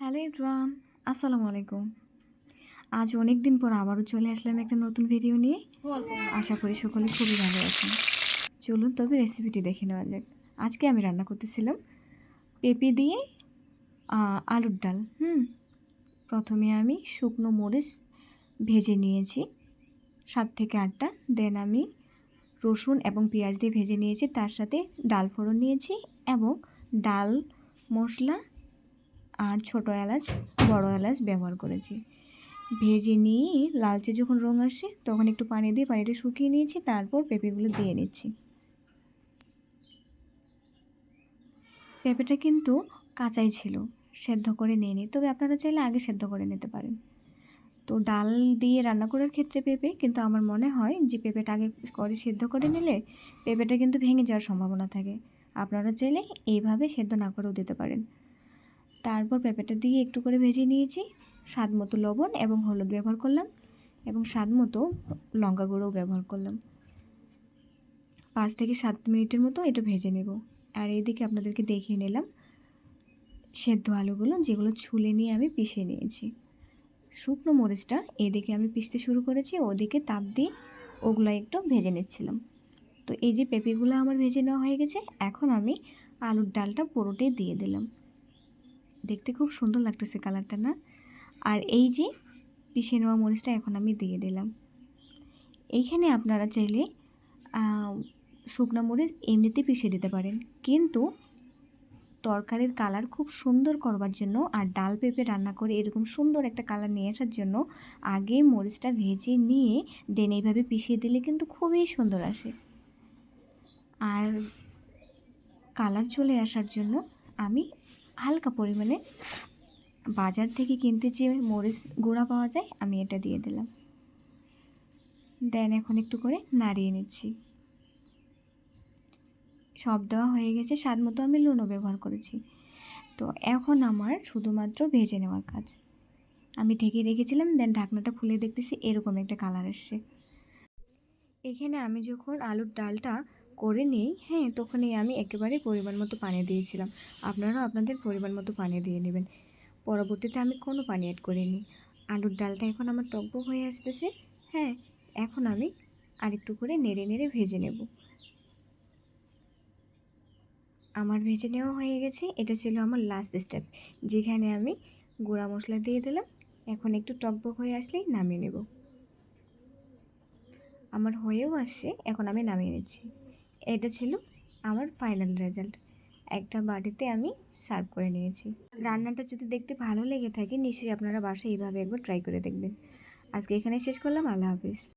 Hello Ibran আসসালামু আলাইকুম। আজ অনেক দিন পর আবারও চলে আসলাম একটা নতুন ভিডিও নিয়ে। আশা করি সকলে খুবই ভালো আছেন। চলুন তবে রেসিপিটি দেখে নেওয়া যাক। আজকে আমি রান্না করতেছিলাম পেঁপে দিয়ে আলুর ডাল, হুম? প্রথমে আমি শুকনো মরিচ ভেজে নিয়েছি। সাত থেকে আটটা। দেন আমি রসুন এবং পেঁয়াজ দিয়ে ভেজে নিয়েছি। তার সাথে ডাল ফোড়ন নিয়েছি এবং ডাল, মশলা আর ছোটো এলাচ, বড় এলাচ ব্যবহার করেছি। ভেজে নিয়ে লালচে যখন রঙ আসছে, তখন একটু পানি দিয়ে পানিটা শুকিয়ে নিয়েছি, তারপর পেঁপেগুলো দিয়ে নিচ্ছি। পেঁপেটা কিন্তু কাঁচাই ছিল, সেদ্ধ করে নিয়ে নিই তবে আপনারা চাইলে আগে সেদ্ধ করে নিতে পারেন। তো ডাল দিয়ে রান্না করার ক্ষেত্রে পেঁপে, কিন্তু আমার মনে হয় যে পেঁপেটা আগে করে সেদ্ধ করে নিলে পেঁপেটা কিন্তু ভেঙে যাওয়ার সম্ভাবনা থাকে। আপনারা চাইলে এইভাবে সেদ্ধ না করেও দিতে পারেন। তারপর পেঁপেটা দিয়ে একটু করে ভেজে নিয়েছি। স্বাদ মতো লবণ এবং হলুদ ব্যবহার করলাম এবং স্বাদ মতো লঙ্কা গুঁড়োও ব্যবহার করলাম। পাঁচ থেকে সাত মিনিটের মতো এটা ভেজে নেব। আর এইদিকে আপনাদেরকে দেখিয়ে নিলাম সেদ্ধ আলুগুলো যেগুলো ছুলে নিয়ে আমি পিষে নিয়েছি। শুকনো মরিচটা এদিকে আমি পিষতে শুরু করেছি, ওদিকে তাপ দিয়ে ওগুলো একটু ভেজে নিচ্ছিলাম। তো এই যে পেঁপেগুলো আমার ভেজে নেওয়া হয়ে গেছে, এখন আমি আলুর ডালটা পুরোটাই দিয়ে দিলাম। দেখতে খুব সুন্দর লাগতেছে কালারটা, না? আর এই যে পিষে নেওয়া মরিচটা এখন আমি দিয়ে দিলাম। এইখানে আপনারা চাইলে শুকনো মরিচ এমনিতে পিষে দিতে পারেন। কিন্তু তরকারির কালার খুব সুন্দর করবার জন্য আর ডাল পেঁপে রান্না করে এরকম সুন্দর একটা কালার নিয়ে আসার জন্য আগে মরিচটা ভেজে নিয়ে দেন এইভাবে পিষিয়ে দিলে কিন্তু খুবই সুন্দর আসে। আর কালার চলে আসার জন্য আমি হালকা পরিমাণে বাজার থেকে কিনতে যে মরিচ গুঁড়া পাওয়া যায়, আমি এটা দিয়ে দিলাম। দেন এখন একটু করে নাড়িয়ে নিচ্ছি। সব দেওয়া হয়ে গেছে, স্বাদ মতো আমি লুণও ব্যবহার করেছি। তো এখন আমার শুধুমাত্র ভেজে নেওয়ার কাজ। আমি ঢেকে রেখেছিলাম, দেন ঢাকনাটা খুলে দেখতেছি এরকম একটা কালার আসছে এখানে আমি যখন আলুর ডালটা করে নিই হ্যাঁ তখনই আমি একেবারে পরিমাণ মতো পানি দিয়েছিলাম। আপনারাও আপনাদের পরিমাণ মতো পানি দিয়ে নেবেন। পরবর্তীতে আমি কোনো পানি অ্যাড করিনি। আলুর ডালটা এখন আমার টকবক হয়ে আসতেছে। হ্যাঁ এখন আমি আরেকটু করে নেড়ে নেড়ে ভেজে নেব। আমার ভেজে নেওয়া হয়ে গেছে। এটা ছিল আমার লাস্ট স্টেপ যেখানে আমি গুঁড়া মশলা দিয়ে দিলাম। এখন একটু টকবক হয়ে আসলেই নামিয়ে নেব। আমার হয়েও আসছে, এখন আমি নামিয়ে নিচ্ছি। এটা ছিল আমার ফাইনাল রেজাল্ট একটা বাটিতে আমি সার্ভ করে নিয়েছি। রান্নাটা যদি দেখতে ভালো লেগে থাকে, নিশ্চয়ই আপনারা বাসায় এইভাবে একবার ট্রাই করে দেখবেন। আজকে এখানে শেষ করলাম, আল্লাহ হাফিজ।